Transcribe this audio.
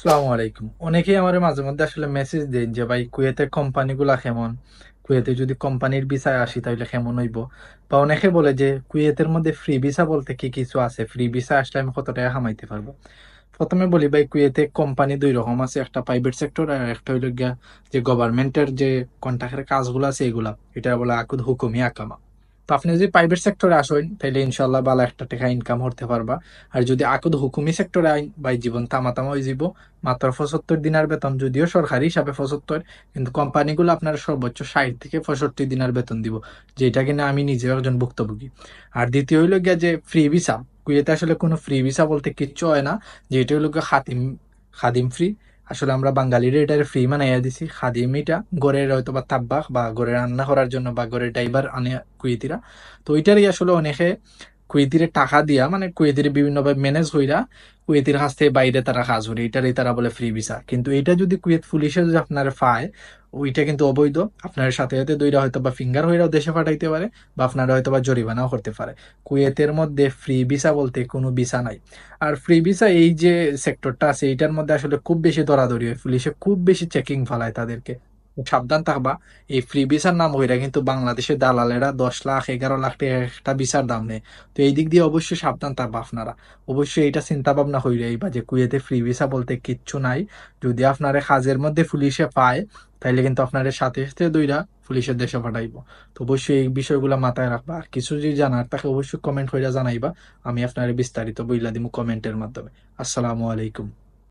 আসসালামু আলাইকুম। অনেকেই আমার মাঝে মধ্যে আসলে মেসেজ দেন যে, ভাই, কুয়েতের কোম্পানিগুলা কেমন? কুয়েতে যদি কোম্পানির ভিসায় আসি তাহলে কেমন হইব? বা অনেকে বলে যে, কুয়েতের মধ্যে ফ্রি ভিসা বলতে কি কিছু আছে? ফ্রি ভিসা আসলে আমি কত টাকা কামাইতে পারব? প্রথমে বলি, ভাই, কুয়েতে কোম্পানি দুই রকম আছে, একটা প্রাইভেট সেক্টর আর একটা হইল গিয়া যে গভর্নমেন্টের যে কন্ট্রাক্টের কাজগুলো আছে এগুলা। এটা বলে আকুদ হুকুমি আকামা। তো আপনি যদি প্রাইভেট সেক্টরে আসেন তাহলে ইনশাল্লাহ ভালো একটা টাকা ইনকাম করতে পারবা। আর যদি আকুদ হুকুমি সেক্টরে আইন ভাই জীবন তামা তামা হয়ে যাব মাত্র পঁচাত্তর দিনার বেতন যদিও সরকারি হিসাবে পঁচাত্তর, কিন্তু কোম্পানিগুলো আপনার সর্বোচ্চ ষাট থেকে পঁয়ষট্টি দিনার বেতন দিব, যেটা কিনা আমি নিজেও একজন ভুক্তভোগী। আর দ্বিতীয় হইল গিয়া যে ফ্রি ভিসা কুয়েতে আসলে কোনো ফ্রি ভিসা বলতে কিচ্ছু হয় না, যেটা গিয়া খাদিম খাদিম ফ্রি আসলে আমরা বাঙালিরা এটার ফ্রি মানাইয়া দিছি। খাদিম এটা গড়ের হয়তো বা তাব্বাক বা গড়ে রান্না করার জন্য বা গড়ের ড্রাইভার আনে কুয়েতিরা তো ওইটারই আসলে অনেকে কুয়েতিরে টাকা দিয়া মানে কুয়েতিরে বিভিন্নভাবে ম্যানেজ হইরা, কুয়েতির কাছ থেকে বাইরে তারা কাজ করে, এটারই তারা বলে ফ্রি ভিসা কিন্তু এটা যদি কুয়েত পুলিশে যদি আপনার পায়, ওইটা কিন্তু অবৈধ। আপনার সাথে সাথে দুইটা হয়তো বা ফিঙ্গার হইরাও দেশে পাঠাইতে পারে, বা আপনারা হয়তো বা জরিমানাও করতে পারে। কুয়েতের মধ্যে ফ্রি ভিসা বলতে কোনো ভিসা নাই। আর ফ্রি ভিসা এই যে সেক্টরটা আছে এইটার মধ্যে আসলে খুব বেশি দরাদরি হয়। পুলিশে খুব বেশি চেকিং ফালায় তাদেরকে। সাবধান থাকবা। এই ফ্রি ভিসার নাম হইরা কিন্তু বাংলাদেশের দালালেরা দশ লাখ, এগারো লাখ একটা ভিসার দাম নেয়। তো এই দিক দিয়ে অবশ্যই সাবধান থাকবা আপনারা। অবশ্যই এটা চিন্তা ভাবনা হইরাই বা যে কুয়েতে ফ্রি ভিসা বলতে কিচ্ছু নাই। যদি আপনারা কাজের মধ্যে পুলিশে পায়, তাইলে কিন্তু আপনাদের সাথে সাথে দুইটা পুলিশের দেশে পাঠাইব। তো অবশ্যই এই বিষয়গুলো মাথায় রাখবা। আর কিছু যদি জানার তাকে অবশ্যই কমেন্ট হইরা জানাইবা। আমি আপনার বিস্তারিত বইলা দিব কমেন্টের মাধ্যমে। আসসালামু আলাইকুম।